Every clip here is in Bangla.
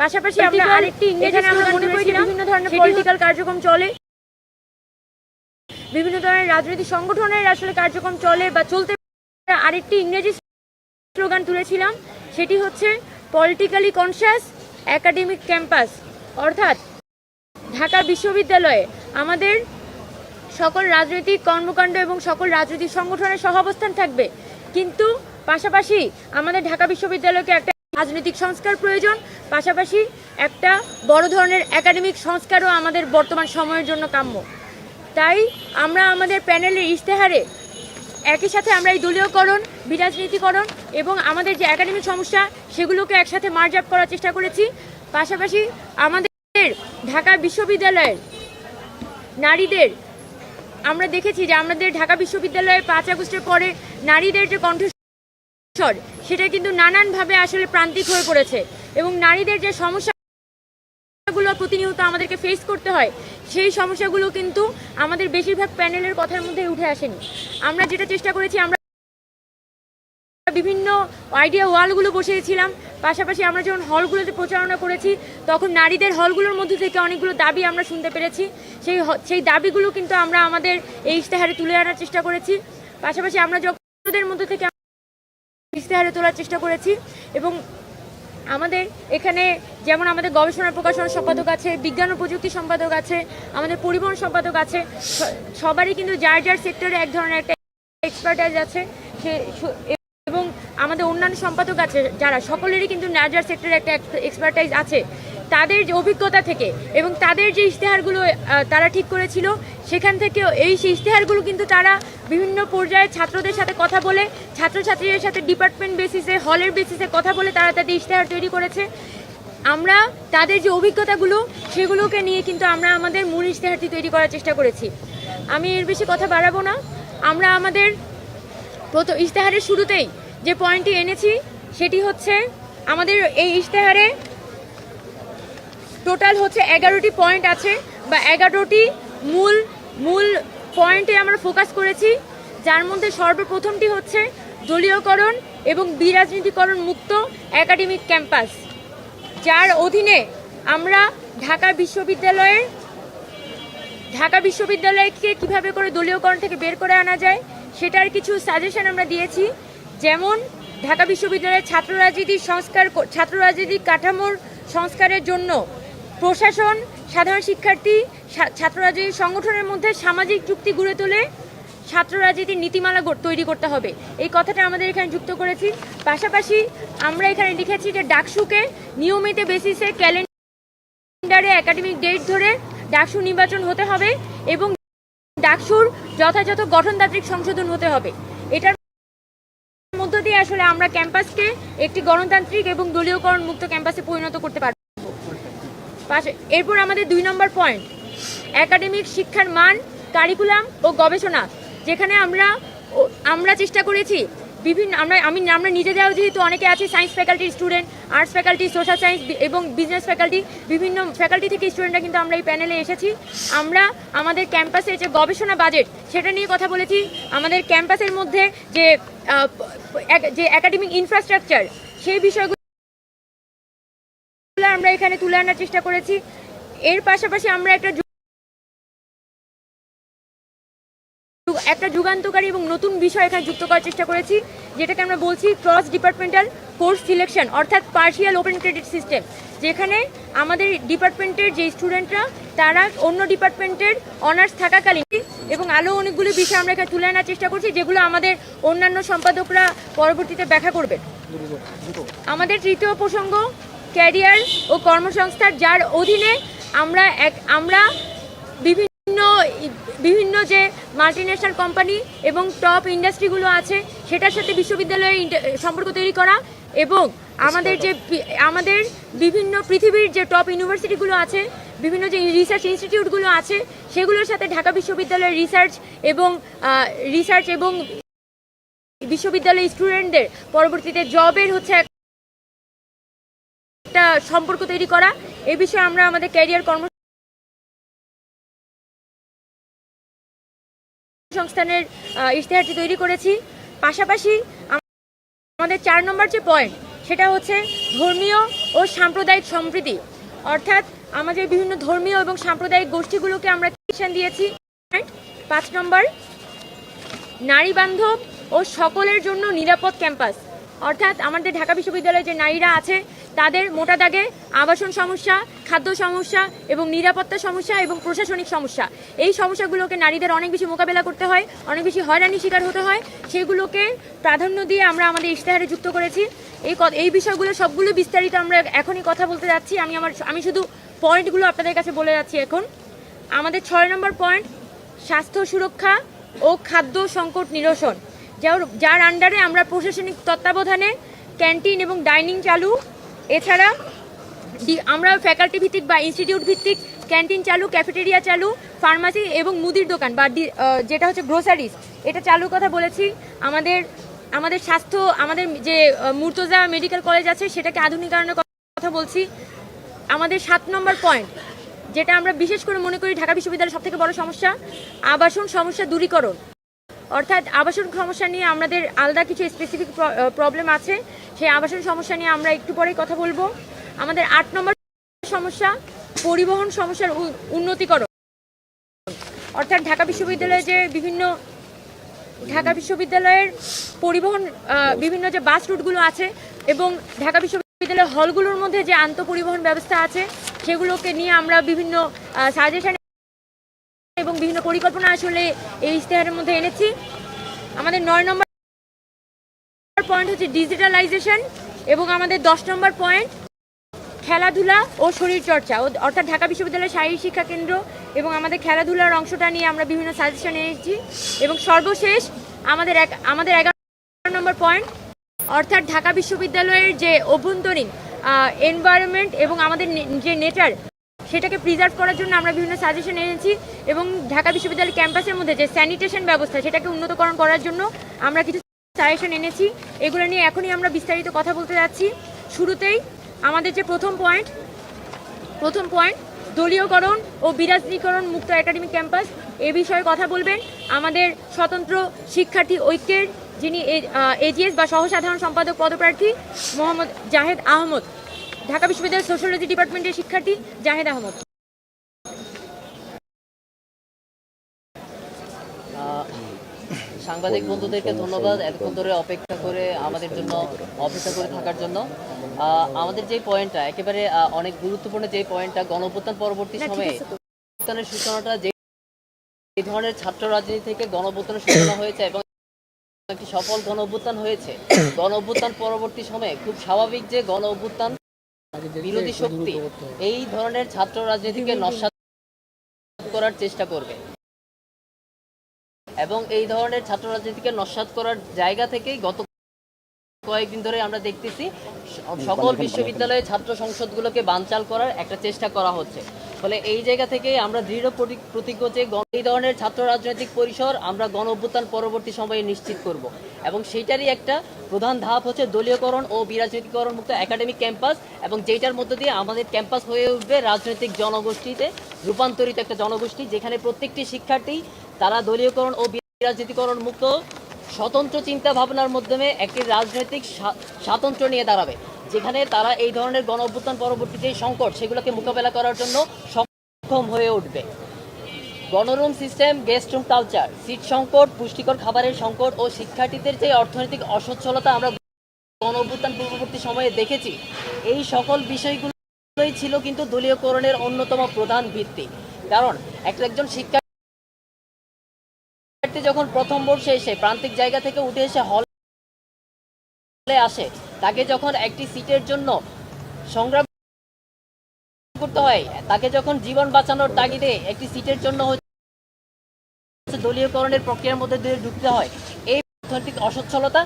পাশাপাশি আমরা আরেকটি এখানে আমরা মনে করি বিভিন্ন ধরনের পলিটিক্যাল কার্যক্রম চলে। বিভিন্ন ধরনের রাজনৈতিক সংগঠনের আসলে কার্যক্রম চলে বা চলতে। আরেকটি ইংরেজি স্লোগান তুলেছিলাম সেটি হচ্ছে পলিটিক্যালি কনসিয়াস একাডেমিক ক্যাম্পাস অর্থাৎ ঢাকা বিশ্ববিদ্যালয়ে আমাদের সকল রাজনৈতিক কর্মকাণ্ড এবং সকল রাজনৈতিক সংগঠনের সহাবস্থান থাকবে। কিন্তু পাশাপাশি আমাদের ঢাকা বিশ্ববিদ্যালয়কে একটা রাজনৈতিক সংস্কার প্রয়োজন পাশাপাশি একটা বড় ধরনের একাডেমিক সংস্কারও আমাদের বর্তমান সময়ের জন্য কাম্য। তাই আমরা আমাদের প্যানেলের ইশতেহারে একই সাথে আমরা এই দলীয়করণ, বিরাজনীতিকরণ এবং আমাদের যে একাডেমিক সমস্যা, সেগুলোকে একসাথে মার্জ আপ করার চেষ্টা করেছি। পাশাপাশি আমাদের ঢাকা বিশ্ববিদ্যালয়ের নারীদের, আমরা দেখেছি যে আমাদের ঢাকা বিশ্ববিদ্যালয়ে পাঁচ আগস্টের পরে নারীদের যে কণ্ঠস্বর, সেটা কিন্তু নানানভাবে আসলে প্রান্তিক হয়ে পড়েছে। এবং নারীদের যে সমস্যাগুলো প্রতিনিয়ত আমাদেরকে ফেস করতে হয়, সেই সমস্যাগুলো কিন্তু আমাদের বেশিরভাগ প্যানেলের কথার মধ্যে উঠে আসেনি। আমরা যেটা চেষ্টা করেছি, আমরা বিভিন্ন আইডিয়া ওয়ালগুলো বসিয়েছিলাম। পাশাপাশি আমরা যখন হলগুলোতে প্রচারণা করেছি, তখন নারীদের হলগুলোর মধ্যে থেকে অনেকগুলো দাবি আমরা শুনতে পেরেছি। সেই সেই দাবিগুলো কিন্তু আমরা আমাদের এই ইশতেহারে তুলে আনার চেষ্টা করেছি। পাশাপাশি আমরা যখন মধ্যে থেকে ইশতেহারে তোলার চেষ্টা করেছি এবং আমাদের এখানে যেমন আমাদের গবেষণা প্রকাশনা সম্পাদক আছে, বিজ্ঞান ও প্রযুক্তি সম্পাদক আছে, আমাদের পরিবহন সম্পাদক আছে সবারই কিন্তু যার যার সেক্টরে এক ধরনের একটা এক্সপার্টাইজ আছে। সে এবং আমাদের অন্যান্য সম্পাদক আছে যারা, সকলেরই কিন্তু যার যার সেক্টরে একটা এক্সপার্টাইজ আছে। তাদের যে অভিজ্ঞতা থেকে এবং তাদের যে ইশতেহারগুলো তারা ঠিক করেছিল, সেখান থেকে এই সেই ইশতেহারগুলো কিন্তু তারা বিভিন্ন পর্যায়ে ছাত্রদের সাথে কথা বলে, ছাত্রছাত্রীদের সাথে ডিপার্টমেন্ট বেসিসে হলের বেসিসে কথা বলে তারা তাদের ইশতেহার তৈরি করেছে। আমরা তাদের যে অভিজ্ঞতাগুলো, সেগুলোকে নিয়ে কিন্তু আমরা আমাদের মূল ইশতেহারটি তৈরি করার চেষ্টা করেছি। আমি এর বেশি কথা বাড়াবো না। আমরা আমাদের প্রথম ইশতেহারের শুরুতেই যে পয়েন্টটি এনেছি, সেটি হচ্ছে আমাদের এই ইশতেহারে টোটাল হচ্ছে এগারোটি পয়েন্ট আছে বা এগারোটি মূল মূল পয়েন্টে আমরা ফোকাস করেছি। যার মধ্যে সর্বপ্রথমটি হচ্ছে দলীয়করণ এবং বিরাজনীতিকরণ মুক্ত একাডেমিক ক্যাম্পাস যার অধীনে আমরা ঢাকা বিশ্ববিদ্যালয়ের, ঢাকা বিশ্ববিদ্যালয়কে কীভাবে করে দলীয়করণ থেকে বের করে আনা যায়, সেটার কিছু সাজেশন আমরা দিয়েছি। যেমন, ঢাকা বিশ্ববিদ্যালয়ের ছাত্র রাজনীতির সংস্কার ছাত্র রাজনীতির কাঠামোর সংস্কারের জন্য প্রশাসন, সাধারণ শিক্ষার্থী ছাত্র রাজনীতির সংগঠনের মধ্যে সামাজিক চুক্তি গড়ে তোলে ছাত্র রাজনীতির নীতিমালা তৈরি করতে হবে। এই কথাটা আমাদের এখানে যুক্ত করেছি। পাশাপাশি আমরা এখানে লিখেছি যে ডাকসুকে নিয়মিত বেসিসে ক্যালেন্ডারে একাডেমিক ডেট ধরে ডাকসু নির্বাচন হতে হবে এবং ডাকসুর যথাযথ গঠনতান্ত্রিক সংশোধন হতে হবে। এটার মধ্য দিয়ে আসলে আমরা ক্যাম্পাসকে একটি গণতান্ত্রিক এবং দলীয়করণ মুক্ত ক্যাম্পাসে পরিণত করতে পারব। পাশে। এরপর আমাদের দুই নম্বর পয়েন্ট একাডেমিক শিক্ষার মান কারিকুলাম ও গবেষণা, যেখানে আমরা আমরা চেষ্টা করেছি বিভিন্ন, আমরা, আমি, আমরা নিজে নিজেরাও যেহেতু অনেকে আছি science ফ্যাকাল্টির student arts faculty social science এবং বিজনেস ফ্যাকাল্টি বিভিন্ন ফ্যাকাল্টি থেকে স্টুডেন্টরা কিন্তু আমরা এই প্যানেলে এসেছি। আমরা আমাদের ক্যাম্পাসে যে গবেষণা বাজেট সেটা নিয়ে কথা বলেছি। আমাদের ক্যাম্পাসের মধ্যে যে যে একাডেমিক ইনফ্রাস্ট্রাকচার সেই বিষয়গুলো এখানে তুলে আনার চেষ্টা করেছি। এর পাশাপাশি আমরা একটা একটা যুগান্তকারী এবং নতুন বিষয় এখানে যুক্ত করার চেষ্টা করেছি, যেটাকে আমরা বলছি ক্রস ডিপার্টমেন্টাল কোর্স সিলেকশন অর্থাৎ পার্শিয়াল ওপেন ক্রেডিট সিস্টেম যেখানে আমাদের ডিপার্টমেন্টের যে স্টুডেন্টরা তারা অন্য ডিপার্টমেন্টের অনার্স থাকাকালীন এবং আরও অনেকগুলো বিষয় আমরা এখানে তুলে আনার চেষ্টা করছি, যেগুলো আমাদের অন্যান্য সম্পাদকরা পরবর্তীতে ব্যাখ্যা করবেন। আমাদের তৃতীয় প্রসঙ্গ ক্যারিয়ার ও কর্মসংস্থান যার অধীনে আমরা এক আমরা বিভিন্ন বিভিন্ন যে মাল্টিন্যাশনাল কোম্পানি এবং টপ ইন্ডাস্ট্রিগুলো আছে সেটার সাথে বিশ্ববিদ্যালয়ের সম্পর্ক তৈরি করা এবং আমাদের যে আমাদের বিভিন্ন পৃথিবীর যে টপ ইউনিভার্সিটিগুলো আছে বিভিন্ন যে রিসার্চ ইনস্টিটিউটগুলো আছে সেগুলোর সাথে ঢাকা বিশ্ববিদ্যালয়ের রিসার্চ এবং রিসার্চ এবং বিশ্ববিদ্যালয়ের স্টুডেন্টদের পরবর্তীতে জবের হচ্ছে একটা সম্পর্ক তৈরি করা। এ বিষয়ে আমরা আমাদের ক্যারিয়ার কর্ম সংস্থানের ইশতেহারটি তৈরি করেছি। পাশাপাশি আমাদের চার নম্বর যে পয়েন্ট সেটা হচ্ছে ধর্মীয় ও সাম্প্রদায়িক সম্প্রীতি। অর্থাৎ আমাদের বিভিন্ন ধর্মীয় এবং সাম্প্রদায়িক গোষ্ঠীগুলোকে আমরা শিক্ষা দিয়েছি। পাঁচ নম্বর, নারী বান্ধব ও সকলের জন্য নিরাপদ ক্যাম্পাস অর্থাৎ আমাদের ঢাকা বিশ্ববিদ্যালয়ে যে নারীরা আছে, তাদের মোটা দাগে আবাসন সমস্যা, খাদ্য সমস্যা এবং নিরাপত্তা সমস্যা এবং প্রশাসনিক সমস্যা। এই সমস্যাগুলোকে নারীদের অনেক বেশি মোকাবেলা করতে হয়, অনেক বেশি হয়রানির শিকার হতে হয়। সেগুলোকে প্রাধান্য দিয়ে আমরা আমাদের ইশতেহারে যুক্ত করেছি। এই এই বিষয়গুলো সবগুলো বিস্তারিত আমরা এখনই কথা বলতে যাচ্ছি। আমি আমার, আমি শুধু পয়েন্টগুলো আপনাদের কাছে বলে যাচ্ছি এখন। আমাদের ছয় নম্বর পয়েন্ট, স্বাস্থ্য সুরক্ষা ও খাদ্য সংকট নিরসন। যার যার আন্ডারে আমরা প্রশাসনিক তত্ত্বাবধানে ক্যান্টিন এবং ডাইনিং চালু। এছাড়া আমরা ফ্যাকাল্টি ভিত্তিক বা ইনস্টিটিউট ভিত্তিক ক্যান্টিন চালু ক্যাফেটেরিয়া চালু ফার্মাসি এবং মুদির দোকান বা যেটা হচ্ছে গ্রোসারিজ এটা চালুর কথা বলেছি। আমাদের আমাদের স্বাস্থ্য, আমাদের যে মুর্তজা মেডিকেল কলেজ আছে, সেটাকে আধুনিকায়নের কথা বলছি। আমাদের সাত নম্বর পয়েন্ট যেটা আমরা বিশেষ করে মনে করি ঢাকা বিশ্ববিদ্যালয়ের সবথেকে বড় সমস্যা, আবাসন সমস্যা দূরীকরণ। অর্থাৎ আবাসন সমস্যা নিয়ে আমাদের আলাদা কিছু স্পেসিফিক প্রবলেম আছে। সেই আবাসন সমস্যা নিয়ে আমরা একটু পরেই কথা বলব। আমাদের আট নম্বর সমস্যা, পরিবহন সমস্যার উন্নতিকরণ। অর্থাৎ ঢাকা বিশ্ববিদ্যালয়ে যে বিভিন্ন, ঢাকা বিশ্ববিদ্যালয়ের পরিবহন বিভিন্ন যে বাস রুটগুলো আছে এবং ঢাকা বিশ্ববিদ্যালয়ের হলগুলোর মধ্যে যে আন্তঃপরিবহন ব্যবস্থা আছে, সেগুলোকে নিয়ে আমরা বিভিন্ন সাজেশন পরিকল্পনা আসলে এই ইশতেহারের মধ্যে এনেছি। আমাদের নয় নম্বর পয়েন্ট হচ্ছে ডিজিটালাইজেশন এবং আমাদের দশ নম্বর পয়েন্ট খেলাধুলা ও শরীরচর্চা অর্থাৎ ঢাকা বিশ্ববিদ্যালয়ের শারীরিক শিক্ষা কেন্দ্র এবং আমাদের খেলাধুলার অংশটা নিয়ে আমরা বিভিন্ন সাজেশন এনেছি। এবং সর্বশেষ আমাদের এক আমাদের এগারো নম্বর পয়েন্ট অর্থাৎ ঢাকা বিশ্ববিদ্যালয়ের যে অভ্যন্তরীণ এনভায়রনমেন্ট এবং আমাদের যে নেচার সেটাকে প্রিজার্ভ করার জন্য আমরা বিভিন্ন সাজেশন এনেছি এবং ঢাকা বিশ্ববিদ্যালয় ক্যাম্পাসের মধ্যে যে স্যানিটেশন ব্যবস্থা, সেটাকে উন্নতকরণ করার জন্য আমরা কিছু সাজেশন এনেছি। এগুলো নিয়ে এখনই আমরা বিস্তারিত কথা বলতে যাচ্ছি। শুরুতেই আমাদের যে প্রথম পয়েন্ট প্রথম পয়েন্ট দলীয়করণ ও বিরাজনীকরণ মুক্ত একাডেমিক ক্যাম্পাস এ বিষয়ে কথা বলবেন আমাদের স্বতন্ত্র শিক্ষার্থী ঐক্যের যিনি এজিএস বা সহসাধারণ সম্পাদক পদপ্রার্থী মোহাম্মদ জাহেদ আহমদ। ঢাকা বিশ্ববিদ্যালয়ের সোশ্যোলজি ডিপার্টমেন্টের শিক্ষার্থী জাহেদ আহমদ। সাংবাদিক বন্ধুদেরকে ধন্যবাদ এতক্ষণ ধরে অপেক্ষা করে আমাদের জন্য অপেক্ষা করে থাকার জন্য। আমাদের যে পয়েন্টটা একেবারে অনেক গুরুত্বপূর্ণ যে পয়েন্টটা গণঅভ্যুত্থান পরবর্তী সময়ে অভ্যুত্থানের সূচনাটা যে এই ধরনের ছাত্র রাজনীতি থেকে গণঅভ্যুত্থানের সূচনা হয়েছে এবং একটি সফল গণ অভ্যুত্থান হয়েছে। গণ অভ্যুত্থান পরবর্তী সময়ে খুব স্বাভাবিক যে গণ অভ্যুত্থান বিরোধী শক্তি এই ধরনের ছাত্র রাজনীতিকে নস্বাত করার চেষ্টা করবে। এবং এই ধরনের ছাত্র রাজনীতিকে নস্বাত করার জায়গা থেকেই গত কয়েকদিন ধরে আমরা দেখতেছি সকল বিশ্ববিদ্যালয়ে ছাত্র সংসদগুলোকে বানচাল করার একটা চেষ্টা করা হচ্ছে। ফলে এই জায়গা থেকে আমরা দৃঢ় প্রতি- প্রতিজ্ঞ যে এই ধরনের ছাত্র রাজনৈতিক পরিসর আমরা গণ অভ্যুত্থান পরবর্তী সময়ে নিশ্চিত করব। এবং সেইটারই একটা প্রধান ধাপ হচ্ছে দলীয়করণ ও বিরাজনীতিকরণ মুক্ত একাডেমিক ক্যাম্পাস এবং যেটার মধ্য দিয়ে আমাদের ক্যাম্পাস হয়ে উঠবে রাজনৈতিক জনগোষ্ঠীতে রূপান্তরিত একটা জনগোষ্ঠী, যেখানে প্রত্যেকটি শিক্ষার্থী তারা দলীয়করণ ও বিরাজনীতিকরণ মুক্ত স্বতন্ত্র চিন্তা ভাবনার মাধ্যমে একটি রাজনৈতিক স্বা- স্বাতন্ত্র্য নিয়ে দাঁড়াবে। যেখানে তারা এই ধরনের গণ অভ্যুত্থান পরবর্তী যে সংকট, সেগুলোকে মোকাবেলা করার জন্য সক্ষম হয়ে উঠবে। গণরুম system, guest room culture, seat সংকট, পুষ্টিকর খাবারের সংকট ও শিক্ষার্থীদের যে অর্থনৈতিক অসচ্ছলতা আমরা গণ অভ্যুত্থান পূর্ববর্তী সময়ে দেখেছি, এই সকল বিষয়গুলোই ছিল কিন্তু দলীয়করণের অন্যতম প্রধান ভিত্তি। কারণ একটা একজন শিক্ষা শিক্ষার্থী যখন প্রথম বর্ষে এসে প্রান্তিক জায়গা থেকে উঠে এসে হলে আসে তাকে যখন একটি সিটের জন্য সংগ্রাম করতে হয়, তাকে যখন জীবন বাঁচানোর তাগিদে একটি সিটের জন্য দলীয়করণের প্রক্রিয়ার মধ্যে দিয়ে ঢুকতে হয়, এই অর্থনৈতিক অসচ্ছলতা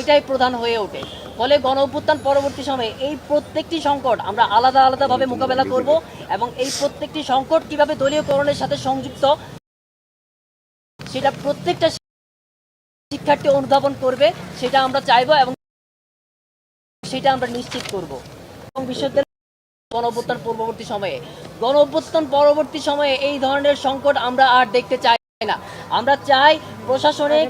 এটাই প্রধান হয়ে ওঠে। ফলে গণ অভ্যুত্থান পরবর্তী সময়ে এই প্রত্যেকটি সংকট আমরা আলাদা আলাদাভাবে মোকাবেলা করব এবং এই প্রত্যেকটি সংকট কীভাবে দলীয়করণের সাথে সংযুক্ত, সেটা প্রত্যেকটা শিক্ষার্থী অনুধাবন করবে, সেটা আমরা চাইব এবং সেটা আমরা নিশ্চিত করব। এবং বিশ্ববিদ্যালয় গণ অভ্যুত্থান পূর্ববর্তী সময়ে, গণ অভ্যুত্থান পরবর্তী সময়ে এই ধরনের সংকট আমরা আর দেখতে চাই না। আমরা চাই প্রশাসনিক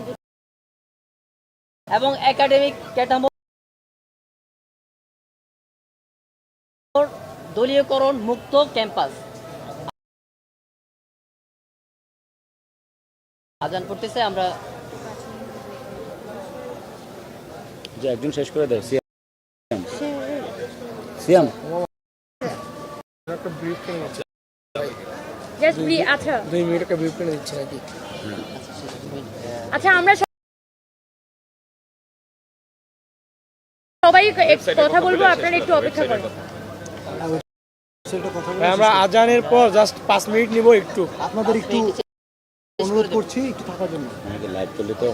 এবং একাডেমিক কাঠামো দলীয়করণ মুক্ত ক্যাম্পাস। আজান পড়তেছে, আমরা যে একজন শেষ করে দেয় সিয়াম আচ্ছা আচ্ছা আমরা সবাই কথা বলব আপনারা একটু অপেক্ষা করেন। আমরা আজানের পর জাস্ট পাঁচ মিনিট নিব একটু। আপনাদের একটু অনুরোধ করছি একটু থাকার জন্য। লাইভ করলে তো?